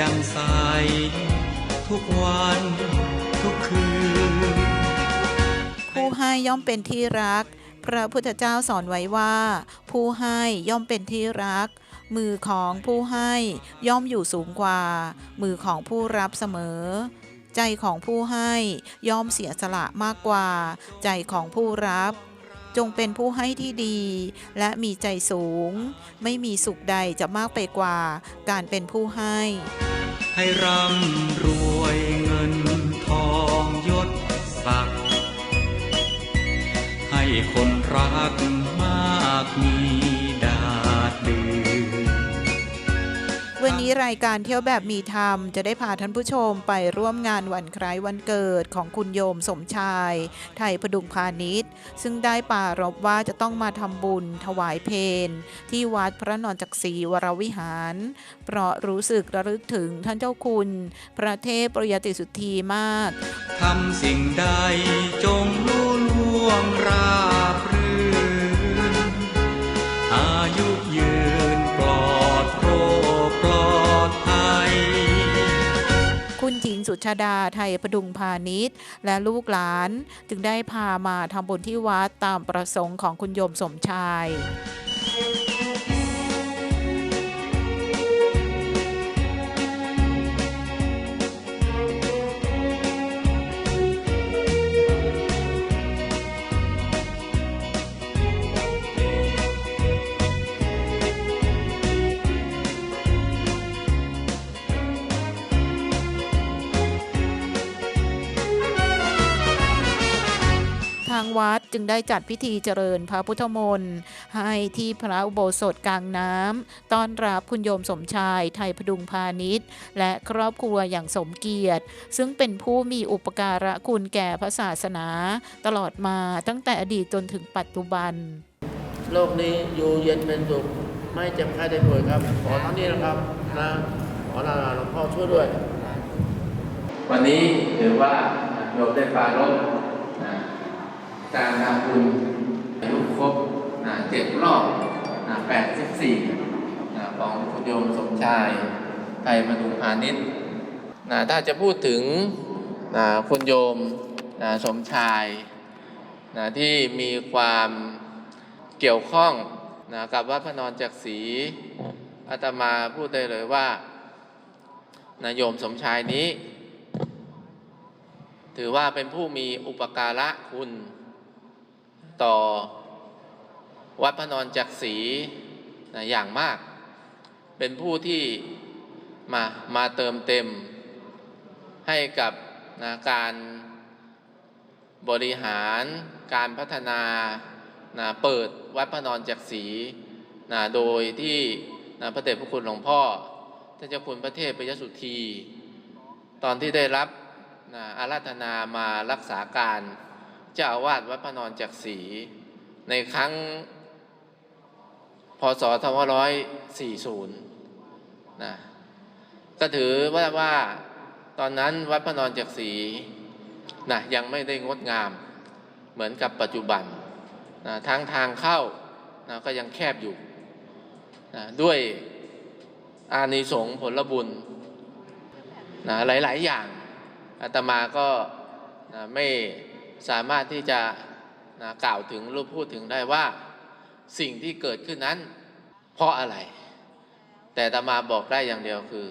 จ่มใส ทุกวันทุกคืน ผู้ให้ย่อมเป็นที่รัก พระพุทธเจ้าสอนไว้ว่า ผู้ให้ย่อมเป็นที่รัก มือของผู้ให้ย่อมอยู่สูงกว่า มือของผู้รับเสมอ ใจของผู้ให้ย่อมเสียสละมากกว่า ใจของผู้รับจงเป็นผู้ให้ที่ดี และมีใจสูง ไม่มีสุขใดจะมากไปกว่าการเป็นผู้ให้ ให้ร่ำรวยเงินทองยศศักดิ์ให้คน วันนี้รายการเที่ยวแบบมีธรรม จะได้พาท่านผู้ชมไปร่วมงานวันคล้ายวันเกิดของคุณโยมสมชาย ไทยพดุงพาณิชย์ ซึ่งได้ปรารบว่าจะต้องมาทำบุญถวายเพนที่วัดพระนอนจักรีวรวิหาร เพราะรู้สึกระลึกถึงท่านเจ้าคุณ พระเทพปริยติสุทธีมากทำสิ่งใดจงลุล่วงราบ หญิงสุชาดาไทยประดุงพาณิชย์ และลูกหลานจึงได้พามาทำบุญที่วัดตามประสงค์ของคุณโยมสมชาย วัดจึงได้จัดพิธีเจริญพระพุทธมนต์ให้ที่พระอุโบสถกลางน้ำต้อนรับคุณโยมสมชายไทยพดุงพาณิชย์ และครอบครัวอย่างสมเกียรติ ซึ่งเป็นผู้มีอุปการะคุณแก่พระศาสนา ตลอดมาตั้งแต่อดีตจนถึงปัจจุบัน โลกนี้อยู่เย็นเป็นสุขไม่เจ็บไข้ได้ป่วยครับ ขอเท่านี้นะครับนะขอลาหลวงพ่อช่วยด้วย วันนี้ถือว่าโยมได้ปรารบนะ การทำบุญอายุครบเจ็ดรอบแปดสิบสี่ของคุณโยมสมชายไทยมดุพาณิชย์ถ้าจะพูดถึงคุณโยมสมชายที่มีความเกี่ยวข้องนะกับวัดพระนอนจักรีอาตมาพูดได้เลยว่านะโยมสมชายนี้ ถือว่าเป็นผู้มีอุปการะคุณ ต่อวัดพระนอนจักรีนะอย่างมาก เป็นผู้ที่มามาเติมเต็มให้กับนะการบริหารการพัฒนานะเปิดวัดพระนอนจักรีนะโดยที่นะพระเดชพระคุณหลวงพ่อท่านเจ้าคุณพระเทพปยสุธี ตอนที่ได้รับนะอาราธนามารักษาการ เจ้าอาวาสวัดพระนอนจักรีในครั้งพศ2540นะก็ถือว่าว่าตอนนั้นวัดพระนอนจักรีนะยังไม่ได้งดงามเหมือนกับปัจจุบันนะทางทางเข้านะก็ยังแคบอยู่นะด้วยอานิสงส์ผลบุญนะหลาย ๆ อย่างอาตมาก็นะไม่ สามารถที่จะนะกล่าวถึงหรือพูดถึงได้ว่าสิ่งที่เกิดขึ้นนั้น เพราะอะไร แต่อาตมาบอกได้อย่างเดียวคือ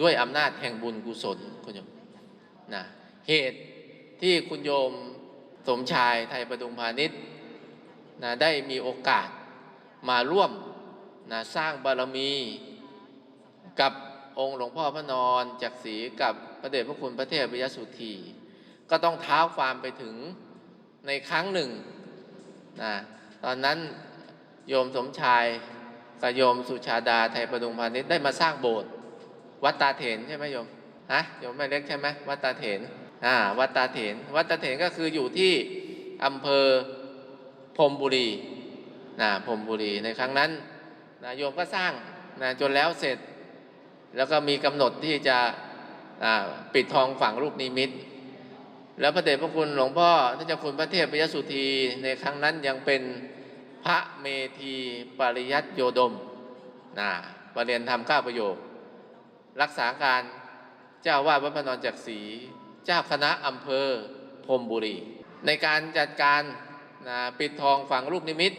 ด้วยอำนาจแห่งบุญกุศลคุณโยมนะเหตุที่คุณโยมสมชายไทยประดุงพาณิชย์นะได้มีโอกาสมาร่วมนะสร้างบารมีกับองค์หลวงพ่อพระนอนจากรีกับพระเดชพระคุณพระเทพวิยสุธี ก็ต้องเท้าความไปถึงในครั้งหนึ่งนะตอนนั้นโยมสมชายกับโยมสุชาดาไทยประดุงพาณิชย์ได้มาสร้างโบสถ์วัดตาเถนใช่ไหมโยมฮะโยมไม่เล็กใช่ไหมวัดตาเถนอ่าวัดตาเถนวัดตาเถนก็คืออยู่ที่อำเภอพรมบุรีนะพรมบุรีในครั้งนั้นนะโยมก็สร้างนะจนแล้วเสร็จ แล้วก็มีกำหนดที่จะปิดทองฝังลูกนิมิต แล้วพระเดชพระคุณหลวงพ่อท่านเจ้าคุณพระเทพปยสุธีในครั้งนั้นยังเป็นพระเมธีปริยัตโยดมนะประเรียนธรรมเก้าประโยค รักษาการเจ้าวาดวัดพระนอนจักรีเจ้าคณะอำเภอพรมบุรี ในการจัดการนะปิดทองฝังลูกนิมิต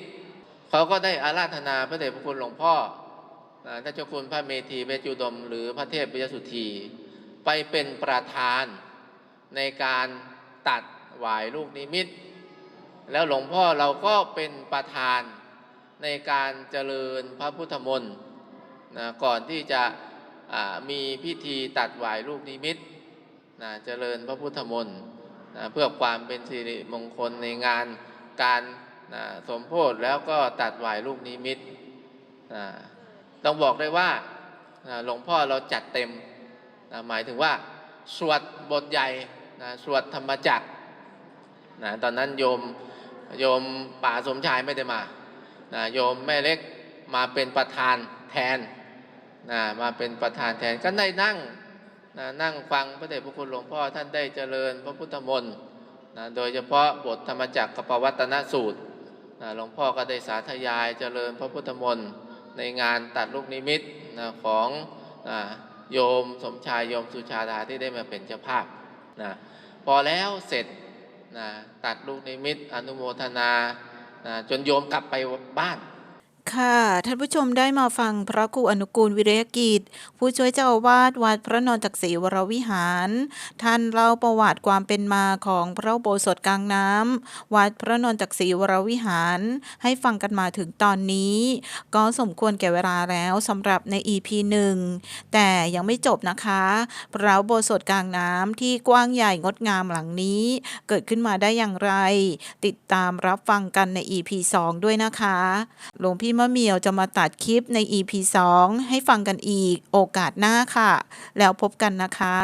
เขาก็ได้อาราธนาพระเดชพระคุณหลวงพ่อนะท่านเจ้าคุณพระเมธีเวจุดม หรือพระเทพวิยสุธีไปเป็นประธานในการ ตัดหวายลูกนิมิต แล้วหลวงพ่อเราก็เป็นประธานในการเจริญพระพุทธมนต์นะก่อนที่จะมีพิธีตัดหวายลูกนิมิตนะเจริญพระพุทธมนต์นะเพื่อความเป็นสิริมงคลในงานการนะสมโพธิแล้วก็ตัดหวายลูกนิมิตนะต้องบอกได้ว่าหลวงพ่อเราจัดเต็มนะหมายถึงว่า สวดบทใหญ่ นะสวดธรรมจักรนะตอนนั้นโยมโยมป่าสมชายไม่ได้มานะโยมแม่เล็กมาเป็นประธานแทนนะมาเป็นประธานแทนก็ได้นั่งนะนั่งฟังพระเดชพระคุณหลวงพ่อท่านได้เจริญพระพุทธมนต์นะโดยเฉพาะบทธรรมจักรกปวัตนสูตรนะหลวงพ่อก็ได้สาธยายเจริญพระพุทธมนต์ในงานตัดลูกนิมิตนะของนะโยมสมชายโยมสุชาดาที่ได้มาเป็นเจ้าภาพ นะพอแล้วเสร็จนะตัดลูกนิมิตอนุโมทนานะจนโยมกลับไปบ้าน ค่ะ ท่านผู้ชมได้มาฟังพระครูอนุกูลวิริยกิจ ผู้ช่วยเจ้าอาวาสวัดพระนอนจักรีวรวิหาร ท่านเล่าประวัติความเป็นมาของพระโบสถกลางน้ำวัดพระนอนจักรีวรวิหาร ให้ฟังกันมาถึงตอนนี้ ก็สมควรแก่เวลาแล้วสำหรับใน EP หนึ่งแต่ยังไม่จบนะคะ พระโบสถกลางน้ำที่กว้างใหญ่งดงามหลังนี้ เกิดขึ้นมาได้อย่างไร ติดตามรับฟังกันใน EP 2 ด้วยนะคะหลวงพี่มะเหมียวจะมาตัดคลิปใน EP 2 ให้ฟังกันอีกโอกาสหน้าค่ะ แล้วพบกันนะคะ